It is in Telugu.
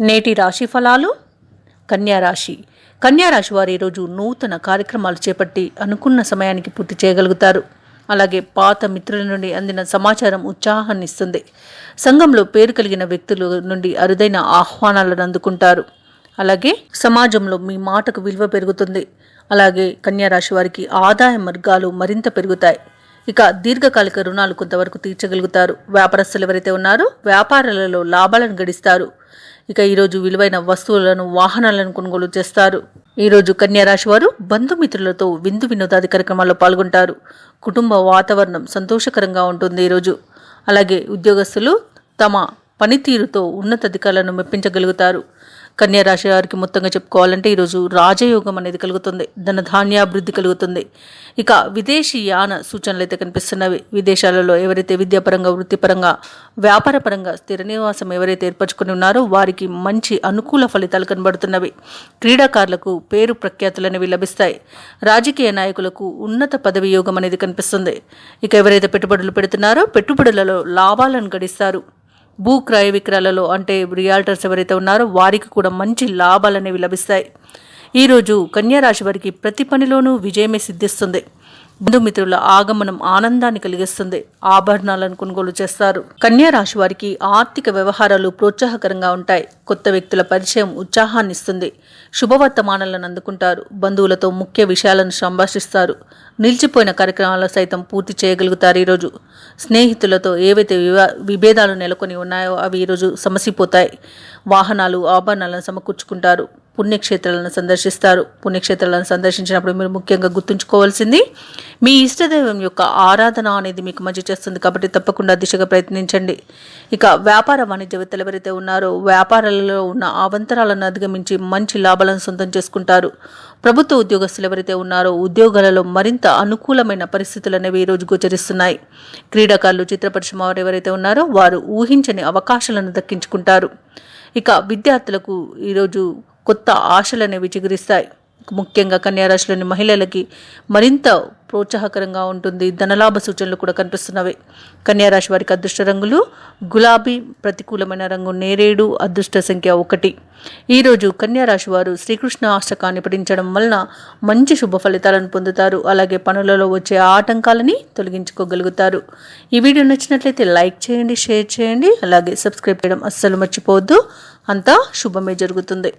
నేటి రాశి ఫలాలు? కన్యారాశి కన్యారాశి వారు ఈరోజు నూతన కార్యక్రమాలు చేపట్టి అనుకున్న సమయానికి పూర్తి చేయగలుగుతారు. అలాగే పాత మిత్రుల నుండి అందిన సమాచారం ఉత్సాహాన్ని ఇస్తుంది సంఘంలో పేరు కలిగిన వ్యక్తుల నుండి అరుదైన ఆహ్వానాలను అందుకుంటారు. అలాగే సమాజంలో మీ మాటకు విలువ పెరుగుతుంది. అలాగే కన్యారాశి వారికి ఆదాయ మార్గాలు మరింత పెరుగుతాయి. ఇక దీర్ఘకాలిక రుణాలు కొంతవరకు తీర్చగలుగుతారు. వ్యాపారస్తులు ఎవరైతే ఉన్నారో వ్యాపారాలలో లాభాలను గడిస్తారు. ఇక ఈరోజు విలువైన వస్తువులను వాహనాలను కొనుగోలు చేస్తారు. ఈరోజు కన్యారాశి వారు బంధుమిత్రులతో విందు వినోదాది కార్యక్రమాల్లో పాల్గొంటారు. కుటుంబ వాతావరణం సంతోషకరంగా ఉంటుంది ఈరోజు అలాగే ఉద్యోగస్తులు తమ పనితీరుతో ఉన్నతాధికారులను మెప్పించగలుగుతారు. కన్యా రాశి వారికి మొత్తంగా చెప్పుకోవాలంటే ఈరోజు రాజయోగం అనేది కలుగుతుంది ధనధాన్యాభివృద్ధి కలుగుతుంది. ఇక విదేశీ యాన సూచనలు అయితే కనిపిస్తున్నవి. విదేశాలలో ఎవరైతే విద్యాపరంగా వృత్తిపరంగా వ్యాపారపరంగా స్థిర నివాసం ఎవరైతే ఏర్పరచుకుని ఉన్నారో వారికి మంచి అనుకూల ఫలితాలు కనబడుతున్నవి. క్రీడాకారులకు పేరు ప్రఖ్యాతులు అనేవి లభిస్తాయి. రాజకీయ నాయకులకు ఉన్నత పదవి యోగం అనేది కనిపిస్తుంది. ఇక ఎవరైతే పెట్టుబడులు పెడుతున్నారో పెట్టుబడులలో లాభాలను గడిస్తారు. భూ క్రయ విక్రయాలలో అంటే రియాల్టర్స్ ఎవరైతే ఉన్నారో వారికి కూడా మంచి లాభాలు అనేవి లభిస్తాయి ఈరోజు కన్యారాశి వారికి ప్రతి పనిలోనూ విజయమే సిద్ధిస్తుంది. బంధుమిత్రుల ఆగమనం ఆనందాన్ని కలిగిస్తుంది. ఆభరణాలను కొనుగోలు చేస్తారు. కన్యా రాశి వారికి ఆర్థిక వ్యవహారాలు ప్రోత్సాహకరంగా ఉంటాయి. కొత్త వ్యక్తుల పరిచయం ఉత్సాహాన్ని ఇస్తుంది. శుభవర్తమానాలను అందుకుంటారు. బంధువులతో ముఖ్య విషయాలను సంభాషిస్తారు. నిలిచిపోయిన కార్యక్రమాలు సైతం పూర్తి చేయగలుగుతారు ఈరోజు. స్నేహితులతో ఏవైతే విభేదాలు నెలకొని ఉన్నాయో అవి ఈరోజు సమసిపోతాయి. వాహనాలు ఆభరణాలను సమకూర్చుకుంటారు. పుణ్యక్షేత్రాలను సందర్శిస్తారు. పుణ్యక్షేత్రాలను సందర్శించినప్పుడు మీరు ముఖ్యంగా గుర్తుంచుకోవాల్సింది మీ ఇష్టదైవం యొక్క ఆరాధన అనేది మీకు మంచి చేస్తుంది కాబట్టి తప్పకుండా దిశగా ప్రయత్నించండి. ఇక వ్యాపార వాణిజ్యవేత్తలు ఎవరైతే ఉన్నారో వ్యాపారాలలో ఉన్న అవంతరాలను అధిగమించి మంచి లాభాలను సొంతం చేసుకుంటారు. ప్రభుత్వ ఉద్యోగస్తులు ఎవరైతే ఉన్నారో ఉద్యోగాలలో మరింత అనుకూలమైన పరిస్థితులు అనేవి ఈరోజు గోచరిస్తున్నాయి. క్రీడాకారులు చిత్ర పరిశ్రమ వారు ఎవరైతే ఉన్నారో వారు ఊహించని అవకాశాలను దక్కించుకుంటారు. ఇక విద్యార్థులకు ఈరోజు కొత్త ఆశలనేవి చిగురిస్తాయి ముఖ్యంగా కన్యారాశిలోని మహిళలకి మరింత ప్రోత్సాహకరంగా ఉంటుంది. ధనలాభ సూచనలు కూడా కనిపిస్తున్నవి. కన్యారాశి వారికి అదృష్ట రంగులు గులాబీ ప్రతికూలమైన రంగు నేరేడు అదృష్ట సంఖ్య ఒకటి. ఈరోజు కన్యారాశి వారు శ్రీకృష్ణ అష్టకాన్ని పఠించడం వలన మంచి శుభ ఫలితాలను పొందుతారు. అలాగే పనులలో వచ్చే ఆటంకాలని తొలగించుకోగలుగుతారు. ఈ వీడియో నచ్చినట్లయితే లైక్ చేయండి షేర్ చేయండి. అలాగే సబ్స్క్రైబ్ చేయడం అస్సలు మర్చిపోవద్దు. అంతా శుభమే జరుగుతుంది.